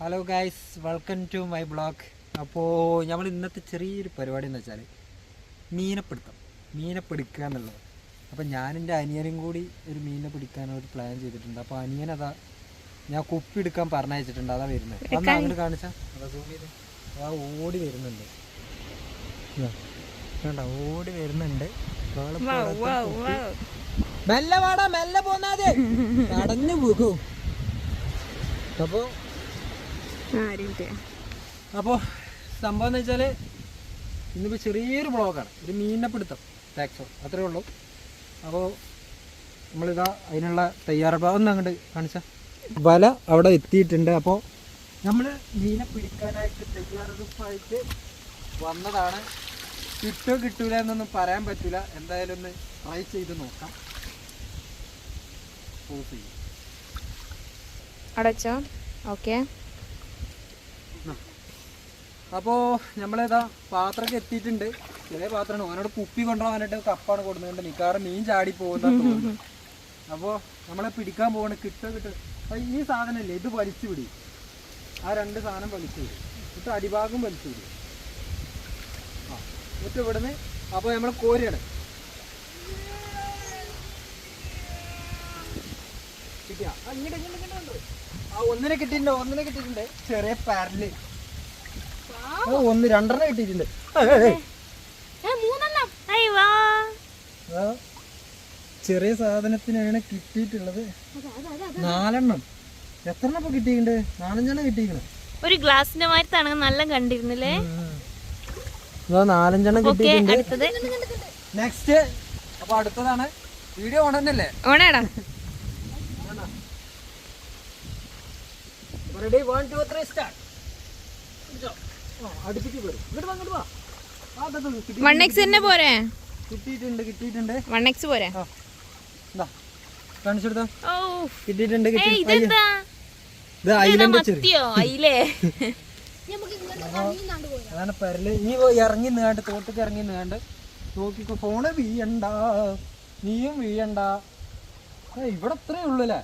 Hello guys welcome to my blog അപ്പോൾ നമ്മൾ ഇന്നത്തെ ചെറിയൊരു പരിപാടി എന്ന് വെച്ചാൽ മീനപ്പിടുത്തം. മീനെ പിടിക്കുക എന്നുള്ളത്. അപ്പോൾ ഞാനെന്റെ അനിയനും കൂടി ഒരു മീനിനെ പിടിക്കാൻ ഒരു പ്ലാൻ ചെയ്തിട്ടുണ്ട്. അപ്പോൾ അനിയൻ അതാ ഞാൻ കുപ്പി എടുക്കാൻ പറഞ്ഞയച്ചിട്ടുണ്ട്. അതാ വരുന്നത്. അന്ന് അങ്ങോട്ട് കാണിച്ചാൽ അതാ ചെയ്ത്. അതാ ഓടി വരുന്നുണ്ട്. വേണ്ട ഓടി വരുന്നുണ്ട്. മെല്ലെ വാടാ മെല്ലെ പോന്നാതെ കടഞ്ഞു പോകും അപ്പോൾ അപ്പോൾ സംഭവം എന്ന് വെച്ചാൽ ഇന്നിപ്പോൾ ചെറിയൊരു ബ്ലോഗാണ്. ഒരു മീനിനെ പിടുത്തം ടാക്സോ അത്രേ ഉള്ളൂ. അപ്പോൾ നമ്മളിതാ അതിനുള്ള തയ്യാറെടുപ്പ്. ഒന്ന് അങ്ങോട്ട് കാണിച്ച. വല അവിടെ എത്തിയിട്ടുണ്ട്. അപ്പോൾ നമ്മൾ മീനെ പിടിക്കാനായിട്ട് തയ്യാറെടുപ്പായിട്ട് വന്നതാണ്. കിട്ടോ കിട്ടൂല എന്നൊന്നും പറയാൻ പറ്റൂല. എന്തായാലും ഒന്ന് ട്രൈ ചെയ്ത് നോക്കാം. പോസ് ചെയ്യും. അടച്ചോ? ഓക്കെ അപ്പോൾ നമ്മളിതാ പാത്രമൊക്കെ എത്തിയിട്ടുണ്ട്. ചെറിയ പാത്രമാണ്. ഓനോട് കുപ്പി കൊണ്ടുപോകാനായിട്ട് കപ്പാണ് കൊടുക്കുന്നുണ്ട് മിക്കവാറും മീൻ ചാടി പോകുന്ന അപ്പോ അപ്പോൾ നമ്മളെ പിടിക്കാൻ പോകണം കിട്ടുക കിട്ടുക ഈ സാധനമല്ലേ ഇത് വലിച്ചു പിടി ആ രണ്ട് സാധനം വലിച്ചു വിടും. എന്നിട്ട് അടിഭാഗം വലിച്ചു വിടും. ആ എന്നിട്ട് ഇവിടുന്ന് അപ്പോൾ നമ്മൾ കോരിയാണ്. കിട്ടിയാ? ഇങ്ങോട്ട് ആ ഒന്നിനെ കിട്ടിയിട്ടുണ്ട് ഒന്നിനെ കിട്ടിയിട്ടുണ്ട്. ചെറിയ പാരൽ. ഒന്ന് രണ്ടെണ്ണം കിട്ടിയിട്ടുണ്ട് ചെറിയ സാധനത്തിനാണ് കിട്ടിയിട്ടുള്ളത്. നാലെണ്ണം. എത്ര എണ്ണം കിട്ടിയിട്ടുണ്ട്? നാലഞ്ചെണ്ണം കിട്ടിയിട്ടുണ്ട്. ഒരു ഗ്ലാസിന്റെ തണങ്ങ നല്ല കണ്ടിരുന്നില്ലേ? നാലഞ്ചെണ്ണം കിട്ടിയിട്ടുണ്ട്. നെക്സ്റ്റ് അപ്പൊ അടുത്തതാണ്. വീഡിയോ ഉടനല്ലേ ഓണേടാ. Ready one two three start one X തന്നെ പോരെ? കിട്ടിയിട്ടുണ്ട് കിട്ടിയിട്ടുണ്ട്. വൺ എക്സ് പോരെ? അതാണ് പരൽ. ഇറങ്ങി നീണ്ട് തോട്ടക്ക് ഇറങ്ങി നീണ്ട് നോക്കിക്കോ ഫോണ് വീയണ്ട നീയും വീയണ്ട. ഇവിടെ അത്രേ ഉള്ളൂ അല്ലേ?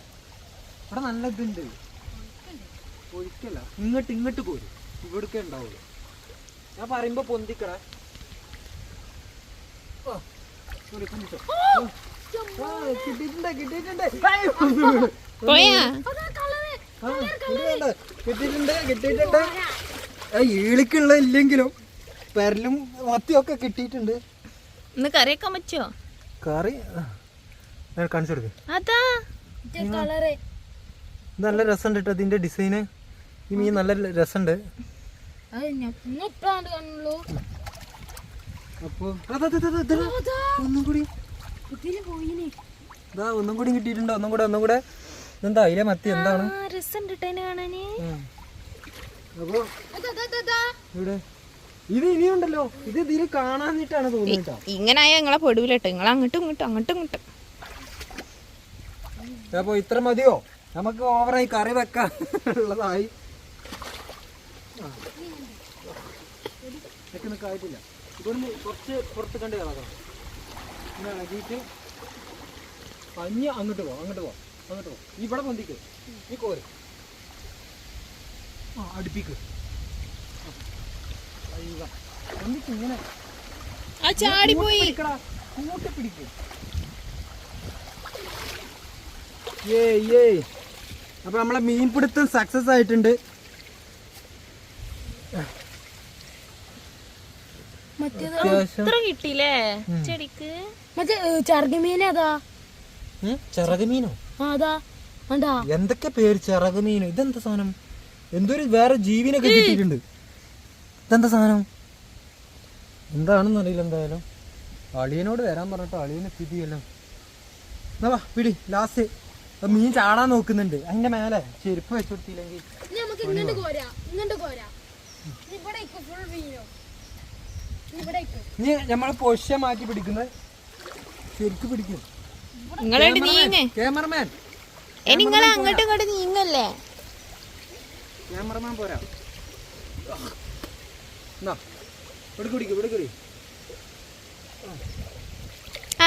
ഇവിടെ നല്ല ഇതുണ്ട്. ഒഴിക്കല്ല ഇങ്ങോട്ട് ഇങ്ങോട്ട് പോരും. ഇവിടേക്കേ ഉണ്ടാവുള്ളൂ. ഞാൻ പറയുമ്പോ പൊന്തിക്കട. കിട്ടിയിട്ടുണ്ട് ഈളിക്കുള്ള ഇല്ലെങ്കിലും പെരലും മത്തിയൊക്കെ കിട്ടിയിട്ടുണ്ട്. ഇന്ന് കറിയൊക്കെ പറ്റുമോ കറി? കാണിച്ചു കൊടുക്ക്. നല്ല രസമുണ്ട് കേട്ടോ ഇതിന്റെ ഡിസൈന്. ഈ മീൻ നല്ല രസമുണ്ട്. അതാ, അതാ, അതാ, അതാ. ഒന്നും കൂടി. ഇതാ ഒന്നും കൂടി കിട്ടിയിട്ടുണ്ട്? ഒന്നും കൂടെ ഒന്നും കൂടെ. എന്താ അതിലെ മത്തി എന്താണ്. അപ്പൊ ഇത് ഇനിയുണ്ടല്ലോ. ഇത് ഇതിൽ തോന്നുന്നത് ഇങ്ങനെ നിങ്ങളെ നിങ്ങൾ അങ്ങോട്ടും ഇങ്ങോട്ടും അങ്ങോട്ടും ഇങ്ങോട്ടും. അപ്പൊ ഇത്ര മതിയോ? നമുക്ക് ഓവറായി കറി വെക്കാൻ ഉള്ളതായി ആ. നിക്ക് നിക്ക് ആയിട്ടില്ല ഇവിടുന്ന് കുറച്ച് പുറത്ത് കണ്ട് കിടക്കണം പിന്നെ ഇളകിയിട്ട് പഞ്ഞ് അങ്ങോട്ട് പോ അങ്ങോട്ട് പോ അങ്ങോട്ട് പോ ഇവിടെ പൊന്തിക്ക്. ഈ കോര് ആ അടുപ്പിക്ക്. പൊന്തിക്ക് ഇങ്ങനെ. കൂട്ടി പിടിക്കും. ഏയ് ഏയ്. അപ്പൊ നമ്മളെ മീൻപിടുത്തം സക്സസ് ആയിട്ടുണ്ട്. ഇത്ര കിട്ടിയില്ലേ? ചെടിക്ക്? മറ്റേ അതാ. എന്തൊക്കെ പേര് ചിറക് മീനോ ഇതെന്താ സാധനം? എന്തൊരു വേറെ ജീവിനൊക്കെ കിട്ടിയിട്ടുണ്ട്. ഇതെന്താ സാധനം? എന്താണെന്ന് അറിയില്ല എന്തായാലും. അളിയനോട് വരാൻ പറഞ്ഞിട്ട് അളിയന് സ്ഥിതിയല്ലോ എന്നാ വാ പിടി ലാസ്റ്റ് മീൻ ചാടാൻ നോക്കുന്നുണ്ട്. അതിന്റെ മേലെ ചെരുപ്പ് വെച്ചു കൊടുത്തില്ലെങ്കിൽ ഇനി നമ്മൾ പൊഷ്യ മാറ്റി പിടിക്കുന്നത് ശരിക്കും പിടിക്കും. ക്യാമറമാൻ നിങ്ങൾ അങ്ങോട്ടും ഇങ്ങോട്ട് നീങ്ങല്ലേ? ക്യാമറമാൻ പോരാ.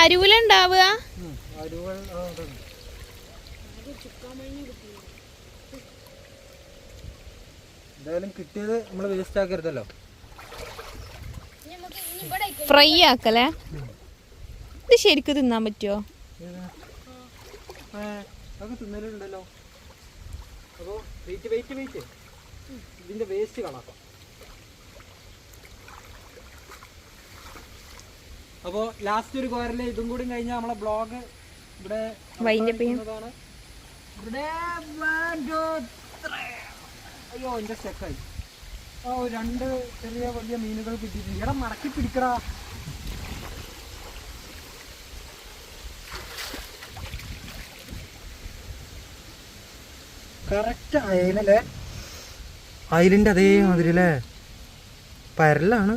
അരുവിലുണ്ടാവുക. എന്തായാലും കിട്ടിയത് നമ്മൾ വേസ്റ്റ് ആക്കരുതല്ലോ ഇനി നമുക്ക് ഇനി ഇവിടെ ഇക്ക് ഫ്രൈ ആക്കലേ? ഇത് ശരിക്കും തിന്നാൻ പറ്റുമോ അപ്പോ തിന്നലുണ്ടല്ലോ. അപ്പോൾ വെയിറ്റ് വെയിറ്റ് വെയിറ്റ് വേസ്റ്റ് കണക്കാം അപ്പോൾ ലാസ്റ്റ് ഒരു കോരൽ ഇതും കൂടി കഴിഞ്ഞാൽ നമ്മളെ ബ്ലോഗ് ഇവിടെ. ഇവിടെ അയ്യോ എന്റെ സ്റ്റെക്കായി രണ്ട് ചെറിയ വലിയ മീനുകൾ കിട്ടിയിട്ടുണ്ട്. ഇവിടെ മടക്കി പിടിക്കടാ. കറക്റ്റ് അയലല്ലേ? അയലിന്റെ അതേമാതിരി അല്ലേ പരലാണ്.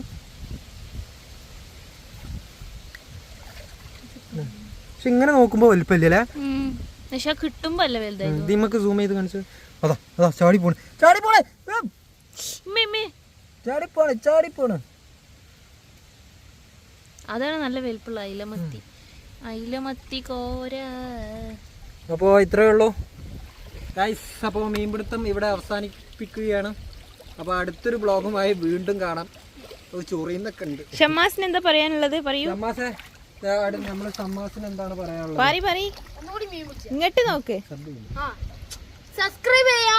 പക്ഷെ ഇങ്ങനെ നോക്കുമ്പോ വലിപ്പല്ലേ പക്ഷെ കിട്ടുമ്പോ അല്ലേ വലുതായി നമുക്ക് സൂം ചെയ്ത് കാണിച്ചു. അതാ അതാ ചാടി പോണേ. ചാടി പോണേ. അതാണ് നല്ല വലുപ്പുള്ള അയിലമത്തി. അയിലമത്തി കോര. അപ്പോൾ ഇത്രയേ ഉള്ളൂ. ഗൈസ് അപ്പോൾ മീൻപിടുത്തം ഇവിടെ അവസാനിപ്പിക്കുകയാണ്. അപ്പോൾ അടുത്തൊരു ബ്ലോഗുമായി വീണ്ടും കാണാം. ഒരു ചൊറിയുന്നൊക്കെ ഉണ്ട്. ഷമ്മാസിന് എന്താ പറയാനുള്ളത്? പറയൂ. ഷമ്മാസേ നമ്മൾ ഷമ്മാസിന് എന്താണ് പറയാനുള്ളത്? ഇങ്ങോട്ട് നോക്ക്. സബ്സ്ക്രൈബ് ചെയ്യാ.